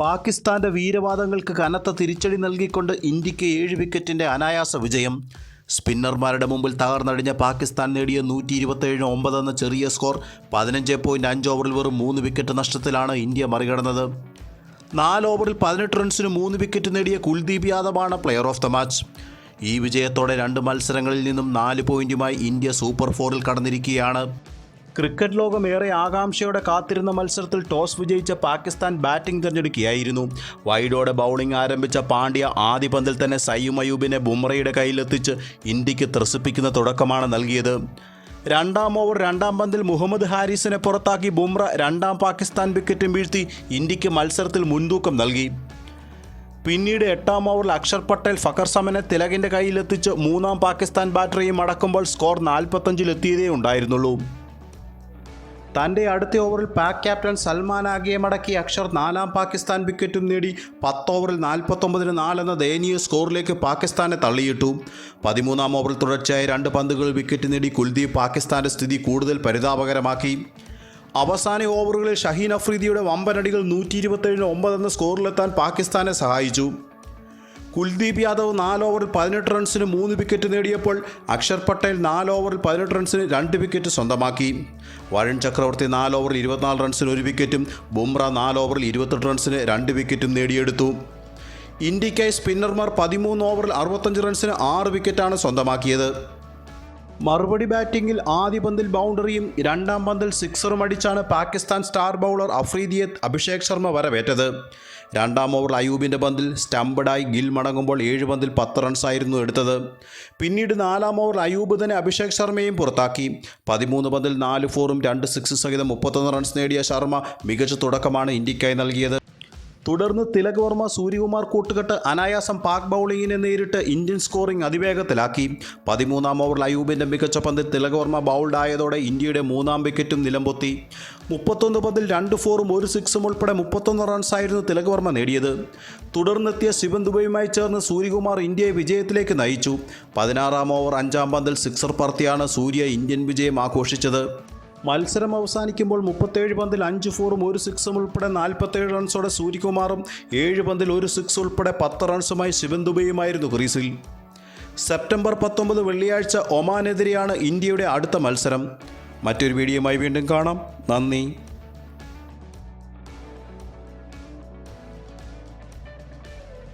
പാകിസ്ഥാന്റെ വീരവാദങ്ങൾക്ക് കനത്ത തിരിച്ചടി നൽകിക്കൊണ്ട് ഇന്ത്യയ്ക്ക് ഏഴ് വിക്കറ്റിന്റെ അനായാസ വിജയം. സ്പിന്നർമാരുടെ മുമ്പിൽ തകർന്നടിഞ്ഞ പാകിസ്ഥാൻ നേടിയ നൂറ്റി ഇരുപത്തേഴ് ഒമ്പത് എന്ന ചെറിയ സ്കോർ പതിനഞ്ച് പോയിന്റ് അഞ്ച് ഓവറിൽ വെറും മൂന്ന് വിക്കറ്റ് നഷ്ടത്തിലാണ് ഇന്ത്യ മറികടന്നത്. നാല് ഓവറിൽ പതിനെട്ട് റൺസിന് മൂന്ന് വിക്കറ്റ് നേടിയ കുൽദീപ് യാദവാണ് പ്ലെയർ ഓഫ് ദ മാച്ച്. ഈ വിജയത്തോടെ രണ്ട് മത്സരങ്ങളിൽ നിന്നും നാല് പോയിന്റുമായി ഇന്ത്യ സൂപ്പർ ഫോറിൽ കടന്നിരിക്കുകയാണ്. ക്രിക്കറ്റ് ലോകം ഏറെ ആകാംക്ഷയോടെ കാത്തിരുന്ന മത്സരത്തിൽ ടോസ് വിജയിച്ച പാകിസ്ഥാൻ ബാറ്റിംഗ് തിരഞ്ഞെടുക്കുകയായിരുന്നു. വൈഡോടെ ബൗളിംഗ് ആരംഭിച്ച പാണ്ഡ്യ ആദ്യ പന്തിൽ തന്നെ സയ്യും അയൂബിനെ ബുംറയുടെ കയ്യിലെത്തിച്ച് ഇന്ത്യയ്ക്ക് ത്രസിപ്പിക്കുന്ന തുടക്കമാണ് നൽകിയത്. രണ്ടാം ഓവർ രണ്ടാം പന്തിൽ മുഹമ്മദ് ഹാരിസിനെ പുറത്താക്കി ബുംറ രണ്ടാം പാകിസ്ഥാൻ വിക്കറ്റും വീഴ്ത്തി ഇന്ത്യയ്ക്ക് മത്സരത്തിൽ മുൻതൂക്കം നൽകി. പിന്നീട് എട്ടാം ഓവറിൽ അക്ഷർ പട്ടേൽ ഫക്കർ സമനെ തിലകിന്റെ കയ്യിലെത്തിച്ച് മൂന്നാം പാകിസ്ഥാൻ ബാറ്ററിയും അടക്കുമ്പോൾ സ്കോർ നാൽപ്പത്തഞ്ചിലെത്തിയതേ ഉണ്ടായിരുന്നുള്ളൂ. തന്റെ അടുത്ത ഓവറിൽ പാക് ക്യാപ്റ്റൻ സൽമാൻ ആഗിയെ മടക്കി അക്ഷർ നാലാം പാകിസ്ഥാൻ വിക്കറ്റും നേടി പത്ത് ഓവറിൽ നാൽപ്പത്തൊമ്പതിന് നാലെന്ന ദയനീയ സ്കോറിലേക്ക് പാകിസ്ഥാനെ തള്ളിയിട്ടു. പതിമൂന്നാം ഓവറിൽ തുടർച്ചയായി രണ്ട് പന്തുകൾ വിക്കറ്റ് നേടി കുൽദീപ് പാകിസ്ഥാന്റെ സ്ഥിതി കൂടുതൽ പരിതാപകരമാക്കി. അവസാന ഓവറുകളിൽ ഷഹീൻ അഫ്രീദിയുടെ വമ്പനടികൾ നൂറ്റി ഇരുപത്തേഴിന് ഒമ്പത് എന്ന സ്കോറിലെത്താൻ പാകിസ്ഥാനെ സഹായിച്ചു. കുൽദീപ് യാദവ് നാല് ഓവറിൽ പതിനെട്ട് റൺസിന് മൂന്ന് വിക്കറ്റ് നേടിയപ്പോൾ അക്ഷർ പട്ടേൽ നാല് ഓവറിൽ പതിനെട്ട് റൺസിന് രണ്ട് വിക്കറ്റ് സ്വന്തമാക്കി. വരുൺ ചക്രവർത്തി നാല് ഓവറിൽ ഇരുപത്തിനാല് റൺസിന് ഒരു വിക്കറ്റും ബുംറ നാല് ഓവറിൽ ഇരുപത്തെട്ട് റൺസിന് രണ്ട് വിക്കറ്റും നേടിയെടുത്തു. ഇന്ത്യയ്ക്കായി സ്പിന്നർമാർ പതിമൂന്ന് ഓവറിൽ അറുപത്തഞ്ച് റൺസിന് ആറ് വിക്കറ്റാണ് സ്വന്തമാക്കിയത്. മറുപടി ബാറ്റിംഗിൽ ആദ്യ പന്തിൽ ബൗണ്ടറിയും രണ്ടാം പന്തിൽ സിക്സറും അടിച്ചാണ് പാകിസ്ഥാൻ സ്റ്റാർ ബൗളർ അഫ്രീദിയെ അഭിഷേക് ശർമ്മ വരവേറ്റത്. രണ്ടാം ഓവറിൽ അയൂബിന്റെ പന്തിൽ സ്റ്റംപഡായി ഗിൽ മടങ്ങുമ്പോൾ ഏഴ് പന്തിൽ പത്ത് റൺസായിരുന്നു എടുത്തത്. പിന്നീട് നാലാം ഓവറിൽ അയൂബ് തന്നെ അഭിഷേക് ശർമ്മയും പുറത്താക്കി. പതിമൂന്ന് പന്തിൽ നാല് ഫോറും രണ്ട് സിക്സ് സഹിതം മുപ്പത്തൊന്ന് റൺസ് നേടിയ ശർമ്മ മികച്ച തുടക്കമാണ് ഇന്ത്യക്കായി നൽകിയത്. തുടർന്ന് തിലക് വർമ്മ സൂര്യകുമാർ കൂട്ടുകെട്ട് അനായാസം പാക് ബൗളിങ്ങിനെ നേരിട്ട് ഇന്ത്യൻ സ്കോറിംഗ് അതിവേഗത്തിലാക്കി. പതിമൂന്നാം ഓവറിൽ അയൂബിന്റെ മികച്ച പന്തിൽ തിലക് വർമ്മ ബൗൾഡ് ആയതോടെ ഇന്ത്യയുടെ മൂന്നാം വിക്കറ്റും നിലംപൊത്തി. മുപ്പത്തൊന്ന് പന്തിൽ രണ്ട് ഫോറും ഒരു സിക്സും ഉൾപ്പെടെ മുപ്പത്തൊന്ന് റൺസായിരുന്നു തിലക് വർമ്മ നേടിയത്. തുടർന്നെത്തിയ ശിവൻ ദുബൈയുമായി ചേർന്ന് സൂര്യകുമാർ ഇന്ത്യയെ വിജയത്തിലേക്ക് നയിച്ചു. പതിനാറാം ഓവർ അഞ്ചാം പന്തിൽ സിക്സർ പറത്തിയാണ് സൂര്യ ഇന്ത്യൻ വിജയം ആഘോഷിച്ചത്. മത്സരം അവസാനിക്കുമ്പോൾ മുപ്പത്തേഴ് പന്തിൽ അഞ്ച് ഫോറും ഒരു സിക്സും ഉൾപ്പെടെ നാൽപ്പത്തേഴ് റൺസോടെ സൂര്യകുമാറും ഏഴ് പന്തിൽ ഒരു സിക്സ് ഉൾപ്പെടെ പത്ത് റൺസുമായി ശിവൻ ദുബൈയുമായിരുന്നു ക്രീസിൽ സെപ്റ്റംബർ പത്തൊമ്പത് വെള്ളിയാഴ്ച ഒമാനെതിരെയാണ് ഇന്ത്യയുടെ അടുത്ത മത്സരം. മറ്റൊരു വീഡിയോയുമായി വീണ്ടും കാണാം. നന്ദി.